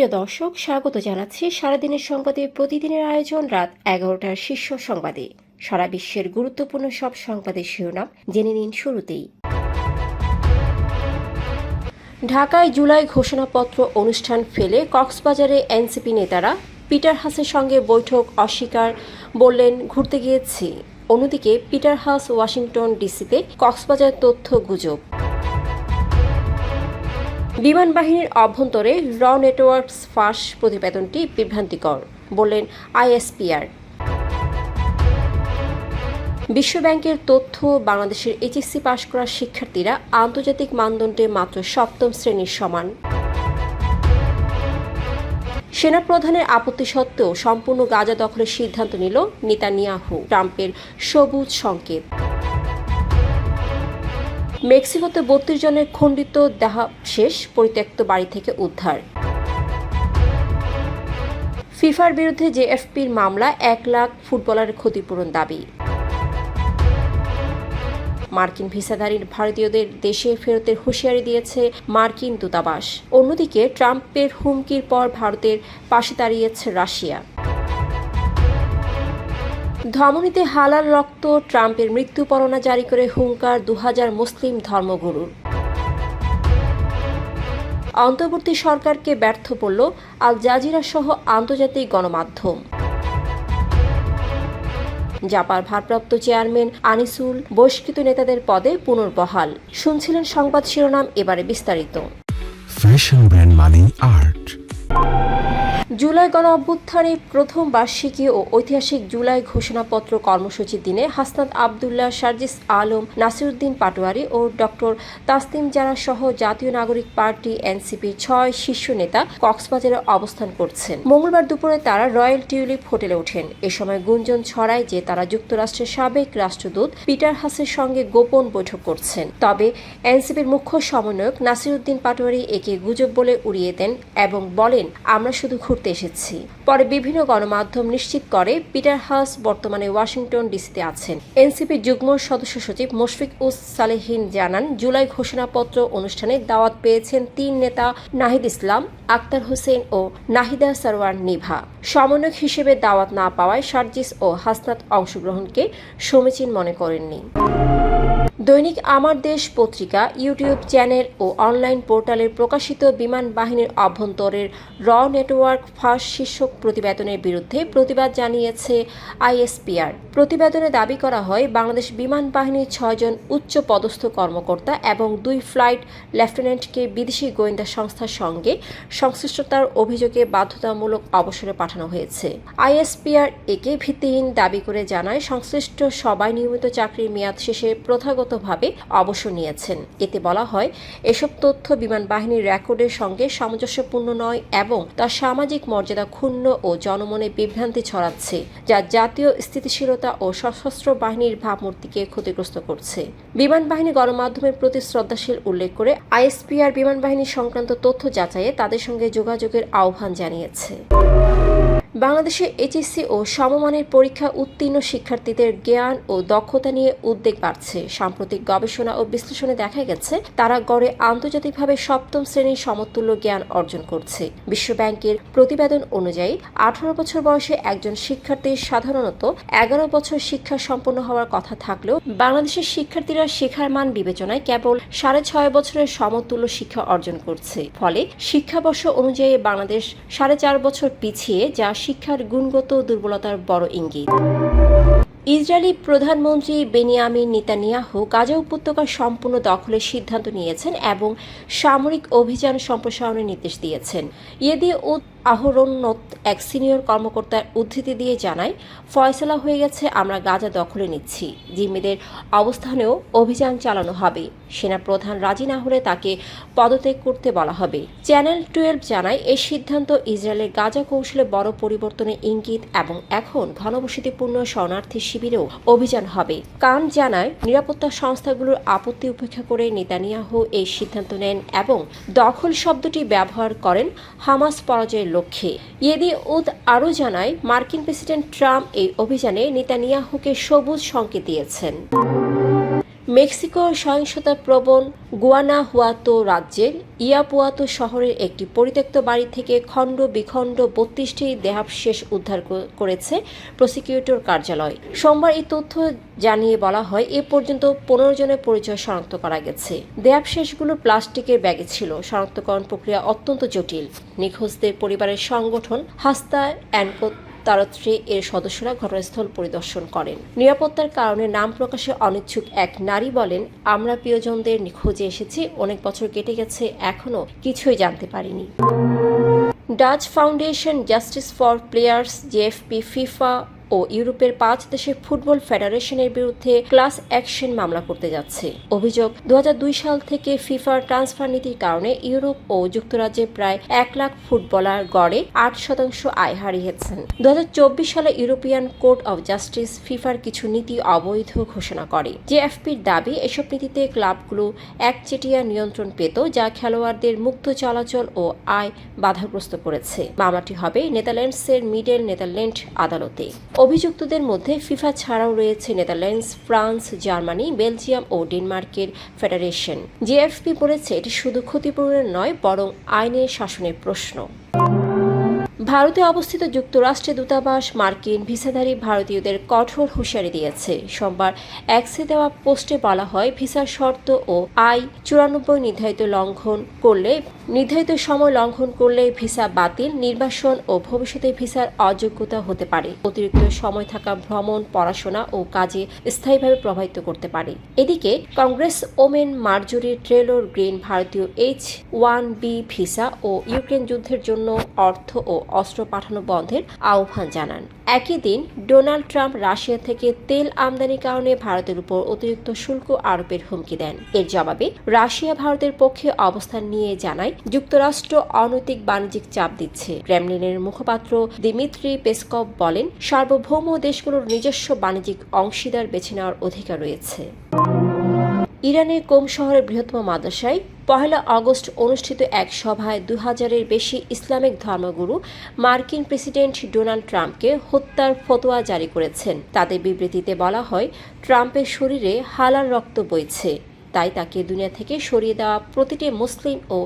প্রিয় দর্শক, স্বাগত জানাচ্ছি সারাদিনের সংবাদে। প্রতিদিনের আয়োজন রাত এগারোটার শীর্ষ সংবাদে। সারা বিশ্বের গুরুত্বপূর্ণ সব সংবাদের শিরোনাম জেনে নিন শুরুতেই। ঢাকায় জুলাই ঘোষণাপত্র অনুষ্ঠান ফেলে কক্সবাজারে এনসিপি নেতারা পিটার হাসের সঙ্গে বৈঠক অস্বীকার বললেন, ঘুরতে গিয়েছি। অন্যদিকে পিটার হাস ওয়াশিংটন ডিসিতে কক্সবাজার তথ্য গুজব। বিমান বাহিনীর অভ্যন্তরে র নেটওয়ার্কস ফাঁস প্রতিবেদনটি বিভ্রান্তিকর, বললেন আইএসপিআর। বিশ্বব্যাংকের তথ্য, বাংলাদেশের এইচএসসি পাশ করা শিক্ষার্থীরা আন্তর্জাতিক মানদণ্ডে মাত্র সপ্তম শ্রেণির সমান। সেনাপ্রধানের আপত্তি সত্ত্বেও সম্পূর্ণ গাজা দখলের সিদ্ধান্ত নিল নেতানিয়াহু, ট্রাম্পের সবুজ সংকেত। মেক্সিকোতে বত্রিশ জনের খণ্ডিত দেহাবশেষ পরিত্যক্ত বাড়ি থেকে উদ্ধার। ফিফার বিরুদ্ধে জেএফপির মামলা, এক লাখ ফুটবলারের ক্ষতিপূরণ দাবি। মার্কিন ভিসাধারী ভারতীয়দের দেশে ফেরতের হুঁশিয়ারি দিয়েছে মার্কিন দূতাবাস। অন্যদিকে ট্রাম্পের হুমকির পর ভারতের পাশে দাঁড়িয়েছে রাশিয়া। ধমনীতে হালাল রক্ত, ট্রাম্পের মৃত্যু পরোয়ানা জারি করে হুঙ্কার দু হাজার মুসলিম ধর্মগুরুর। অন্তর্বর্তী সরকারকে ব্যর্থ বলল আল জাজিরা সহ আন্তর্জাতিক গণমাধ্যম। জাপার ভারপ্রাপ্ত চেয়ারম্যান আনিসুল বহিষ্কৃত নেতাদের পদে পুনর্বহাল। শুনছিলেন সংবাদ শিরোনাম, এবারে বিস্তারিত। ফ্যাশন ব্র্যান্ড আর্ট জুলাই গণ অভ্যুত্থানের প্রথম বার্ষিকী ও ঐতিহাসিক জুলাই ঘোষণাপত্র কর্মসূচির দিনে হাসনাত আবদুল্লাহ, সার্জিস আলম, নাসিরুদ্দিন পাটোয়ারি ও ডক্টর তাসতিম জারা সহ জাতীয় নাগরিক পার্টি এনসিপির ছয় শীর্ষ নেতা কক্সবাজারে অবস্থান করছেন। মঙ্গলবার দুপুরে তারা রয়্যাল টিউলিপ হোটেলে ওঠেন। এ সময় গুঞ্জন ছড়ায় যে তারা যুক্তরাষ্ট্রের সাবেক রাষ্ট্রদূত পিটার হাসের সঙ্গে গোপন বৈঠক করছেন। তবে এনসিপির মুখ্য সমন্বয়ক নাসিরুদ্দিন পাটোয়ারি একে গুজব বলে উড়িয়ে দেন এবং বলেন, আমরা শুধু এসেছি। পরে বিভিন্ন গণমাধ্যম নিশ্চিত করে পিটার হাস বর্তমানে ওয়াশিংটন ডিসিতে আছেন। এনসিপি যুগ্ম সদস্য সচিব মুশফিক উস সালেহিন জানান, জুলাই ঘোষণাপত্র অনুষ্ঠানে দাওয়াত পেয়েছেন তিন নেতা, নাহিদ ইসলাম, আক্তার হোসেন ও নাহিদা সারওয়ার নিভা। সমন্বয়ক হিসেবে দাওয়াত না পাওয়ায় সার্জিস ও হাসনাত অংশগ্রহণকে সমীচীন মনে করেননি। দৈনিক আমার দেশ পত্রিকা, ইউটিউব চ্যানেল ও অনলাইন পোর্টালে প্রকাশিত বিমান বাহিনীর অভ্যন্তরের র নেটওয়ার্ক ফাঁস শীর্ষক প্রতিবেদনের বিরুদ্ধে প্রতিবাদ জানিয়েছে আইএসপিআর। প্রতিবেদনে দাবি করা হয়, বাংলাদেশ বিমান বাহিনীর ছয়জন উচ্চ পদস্থ কর্মকর্তা এবং দুই ফ্লাইট লেফটেন্যান্টকে বিদেশি গোয়েন্দা সংস্থার সঙ্গে সংশ্লিষ্টতার অভিযোগে বাধ্যতামূলক অবসরে পাঠানো হয়েছে। আইএসপিআর একে ভিত্তিহীন দাবি করে জানায়, সংশ্লিষ্ট সবাই নিয়মিত চাকরির মেয়াদ শেষে প্রথাগতভাবে অবসর নিয়েছেন। এতে বলা হয়, এসব তথ্য বিমান বাহিনীর রেকর্ডের সঙ্গে সামঞ্জস্যপূর্ণ নয় এবং তার সামাজিক মর্যাদা ক্ষুণ্ণ ও জনমনে বিভ্রান্তি ছড়াচ্ছে, যা জাতীয় স্থিতিশীলতা ও সশস্ত্র বাহিনীর ভাবমূর্তিকে ক্ষতিগ্রস্ত করছে। বিমান বাহিনী গণমাধ্যমের প্রতি শ্রদ্ধাশীল উল্লেখ করে আইএসপিআর বিমান বাহিনী সংক্রান্ত তথ্য যাচাইয়ে তাদের সঙ্গে যোগাযোগের আহ্বান জানিয়েছে। বাংলাদেশে এইচএসসি ও সমমানের পরীক্ষা উত্তীর্ণ শিক্ষার্থীদের জ্ঞান ও দক্ষতা নিয়ে উদ্বেগ বাড়ছে। সাম্প্রতিক গবেষণা ও বিশ্লেষণে দেখা গেছে, তারা গড়ে আন্তর্জাতিকভাবে সপ্তম শ্রেণির সমতুল্য জ্ঞান অর্জন করছে। বিশ্বব্যাংকের প্রতিবেদন অনুযায়ী, আঠারো বছর বয়সে একজন শিক্ষার্থীর সাধারণত এগারো বছর শিক্ষা সম্পন্ন হওয়ার কথা থাকলেও বাংলাদেশের শিক্ষার্থীরা শেখার মান বিবেচনায় কেবল সাড়ে ছয় বছরের সমতুল্য শিক্ষা অর্জন করছে। ফলে শিক্ষাবর্ষ অনুযায়ী বাংলাদেশ সাড়ে চার বছর পিছিয়ে, যা শিক্ষার গুণগত দুর্বলতার বড় ইঙ্গিত। ইসরায়েলি প্রধানমন্ত্রী বেনিয়ামিন নেতানিয়াহু গাজা উপত্যকার সম্পূর্ণ দখলের সিদ্ধান্ত নিয়েছেন এবং সামরিক অভিযান সম্প্রসারণের নির্দেশ দিয়েছেন। ইয়েদি আহরণত এক সিনিয়র কর্মকর্তার উদ্ধৃতি দিয়ে জানায়, ফয়সলা হয়ে গেছে, আমরা গাজা দখলে নিচ্ছি। জিম্মিদের অবস্থানেও অভিযান চালানো হবে। সেনা প্রধান রাজি না হলে তাকে পদত্যাগ করতে বলা হবে। চ্যানেল টুয়েলভ জানায় এই সিদ্ধান্ত ইসরায়েলের গাজা কৌশলে বড় পরিবর্তনের ইঙ্গিত এবং এখন ঘনবসতিপূর্ণ শরণার্থী শিবিরেও অভিযান হবে। কান জানায়, নিরাপত্তা সংস্থাগুলোর আপত্তি উপেক্ষা করে নেতানিয়াহু এই সিদ্ধান্ত নেন এবং দখল শব্দটি ব্যবহার করেন হামাস পরাজয়ের লক্ষ্যে। ইয়েদি উদ আরও জানায় মার্কিন প্রেসিডেন্ট ট্রাম্প এই অভিযানে নেতানিয়াহুকে সবুজ সংকেত দিয়েছেন। মেক্সিকো সহিংসতা প্রবণ গুয়ানাহুয়াতো রাজ্যের ইয়াপুয়াতো শহরের একটি পরিত্যক্ত বাড়ি থেকে খণ্ড বিখণ্ড বত্রিশটি দেহাবশেষ উদ্ধার করেছে প্রসিকিউটর কার্যালয়। সোমবার এই তথ্য জানিয়ে বলা হয়, এ পর্যন্ত পনেরো জনের পরিচয় শনাক্ত করা গেছে। দেহাবশেষগুলো প্লাস্টিকের ব্যাগে ছিল। শনাক্তকরণ প্রক্রিয়া অত্যন্ত জটিল। নিখোঁজদের পরিবারের সংগঠন হাস্তা অ্যানকো তারত্রে এর সদস্যরা ঘটনাস্থল পরিদর্শন করেন। নিরাপত্তার কারণে নাম প্রকাশে অনিচ্ছুক এক নারী বলেন, আমরা প্রিয়জনদের খোঁজে এসেছি, অনেক বছর কেটে গেছে এখনও কিছুই জানতে পারিনি। Dutch foundation justice for players JFP, FIFA ও ইউরোপের পাঁচ দেশের ফুটবল ফেডারেশনের বিরুদ্ধে ক্লাস অ্যাকশন মামলা করতে যাচ্ছে। অভিযোগ দু হাজার দুই সাল থেকে ফিফার ট্রান্সফার নীতির কারণে ইউরোপ ও যুক্তরাজ্যে প্রায় এক লাখ ফুটবলার গড়ে আট শতাংশ আয় হারিয়েছেন। দু হাজার চব্বিশ সালে ইউরোপিয়ান কোর্ট অব জাস্টিস ফিফার কিছু নীতি অবৈধ ঘোষণা করে। জেএফপির দাবি, এসব নীতিতে ক্লাবগুলো একচেটিয়া নিয়ন্ত্রণ পেত, যা খেলোয়াড়দের মুক্ত চলাচল ও আয় বাধাগ্রস্ত করেছে। মামলাটি হবে নেদারল্যান্ডসের মিডল নেদারল্যান্ড আদালতে। অভিযুক্তদের মধ্যে ফিফা ছাড়াও রয়েছে নেদারল্যান্ডস, ফ্রান্স, জার্মানি, বেলজিয়াম ও ডেনমার্কের ফেডারেশন। জেএফপি বলেছে, এটি শুধু ক্ষতিপূরণের নয়, বরং আইনের শাসনের প্রশ্ন। ভারতে অবস্থিত যুক্তরাষ্ট্রের দূতাবাস মার্কিন ভিসাধারী ভারতীয়দের কঠোর হুঁশিয়ারি দিয়েছে। সোমবার এক্সে দেওয়া পোস্টে বলা হয়, ভিসার শর্ত ও আই চুরানব্বই নির্ধারিত লঙ্ঘন করলে, নির্ধারিত সময় লঙ্ঘন করলে ভিসা বাতিল, নির্বাসন ও ভবিষ্যতে ভিসার অযোগ্যতা হতে পারে। অতিরিক্ত সময় থাকা ভ্রমণ, পড়াশোনা ও কাজে স্থায়ীভাবে প্রভাবিত করতে পারে। এদিকে, congress woman Marjorie Taylor Greene ভারতীয় এইচ ওয়ান বি ভিসা ও ইউক্রেন যুদ্ধের জন্য অর্থ ও অস্ত্র পাঠানো বন্ধের আহ্বান জানান। একই দিন ডোনাল্ড ট্রাম্প রাশিয়া থেকে তেল আমদানির কারণে ভারতের উপর অতিরিক্ত শুল্ক আরোপের হুমকি দেন। এর জবাবে রাশিয়া ভারতের পক্ষে অবস্থান নিয়ে জানায়, যুক্তরাষ্ট্র অনৈতিক বাণিজ্যিক চাপ দিচ্ছে। ক্রেমলিনের মুখপাত্র দিমিত্রি পেসকভ বলেন, সার্বভৌম দেশগুলোর নিজস্ব বাণিজ্যিক অংশীদার বেছে নেওয়ার অধিকার রয়েছে। ইরানের কোম শহরের বৃহত্তম মাদ্রাসায় পহেলা আগস্ট অনুষ্ঠিত এক সভায় দু হাজারের বেশি ইসলামিক ধর্মগুরু মার্কিন প্রেসিডেন্ট ডোনাল্ড ট্রাম্পকে হত্যার ফতোয়া জারি করেছেন। তাদের বিবৃতিতে বলা হয়, ট্রাম্পের শরীরে হালার রক্ত বইছে। তাই তাকে দুনিয়া থেকে সরিয়ে দেওয়া প্রতিটি মুসলিম ও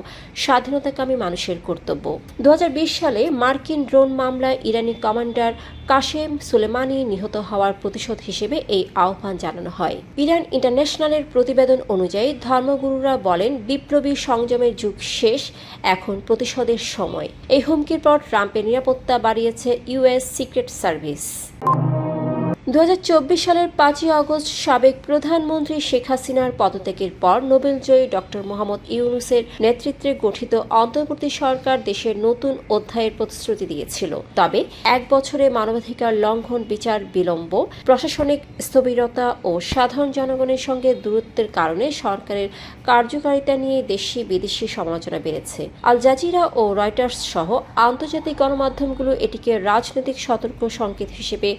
স্বাধীনতাকামী মানুষের কর্তব্য। দু হাজার বিশ সালে মার্কিন ড্রোন মামলায় ইরানি কমান্ডার কাশেম সুলেমানি নিহত হওয়ার প্রতিশোধ হিসেবে এই আহ্বান জানানো হয়। ইরান ইন্টারন্যাশনালের প্রতিবেদন অনুযায়ী ধর্মগুরুরা বলেন, বিপ্লবী সংযমের যুগ শেষ, এখন প্রতিশোধের সময়। এই হুমকির পর ট্রাম্পের নিরাপত্তা বাড়িয়েছে ইউএস সিক্রেট সার্ভিস। দু হাজার চব্বিশ সালের পাঁচই আগস্ট সাবেক প্রধানমন্ত্রী শেখ হাসিনার পদত্যাগের পর নোবেলজয়ী ডক্টর মোহাম্মদ ইউনুসের নেতৃত্বে গঠিত অন্তর্বর্তী সরকার দেশের নতুন অধ্যায়ের প্রতিশ্রুতি দিয়েছিল। তবে এক বছরে মানবাধিকার লঙ্ঘন, বিচার, বিলম্ব, প্রশাসনিক স্থবিরতা ও সাধারণ জনগণের সঙ্গে দূরত্বের কারণে সরকারের কার্যকারিতা নিয়ে দেশি বিদেশি সমালোচনা বেড়েছে। আল জাজিরা ও রয়টার্স সহ আন্তর্জাতিক গণমাধ্যমগুলো এটিকে রাজনৈতিক সতর্ক সংকেত হিসেবে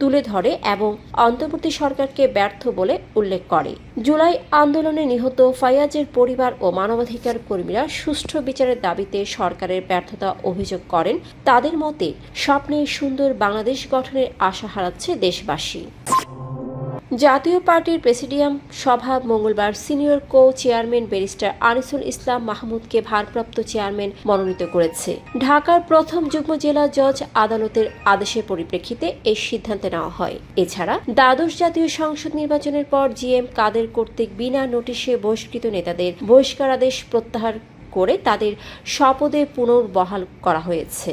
তুলে ধরে এবং অন্তর্বর্তী সরকারকে ব্যর্থ বলে উল্লেখ করে। জুলাই আন্দোলনে নিহত ফায়াজের পরিবার ও মানবাধিকার কর্মীরা সুষ্ঠু বিচারের দাবিতে সরকারের ব্যর্থতা অভিযোগ করেন। তাদের মতে, স্বপ্নে সুন্দর বাংলাদেশ গঠনের আশা হারাচ্ছে দেশবাসী। জাতীয় পার্টির প্রেসিডিয়াম সভা মঙ্গলবার senior co chairman barrister Anisul Islam মাহমুদকে ভারপ্রাপ্ত চেয়ারম্যান মনোনীত করেছে। ঢাকার প্রথম যুগ্ম জেলা জজ আদালতের আদেশের পরিপ্রেক্ষিতে এই সিদ্ধান্ত নেওয়া হয়। এছাড়া দ্বাদশ জাতীয় সংসদ নির্বাচনের পর জিএম কাদের কর্তৃক বিনা নোটিশে বহিষ্কৃত নেতাদের বহিষ্কারাদেশ প্রত্যাহার করে তাদের শপথে পুনর্বহাল করা হয়েছে।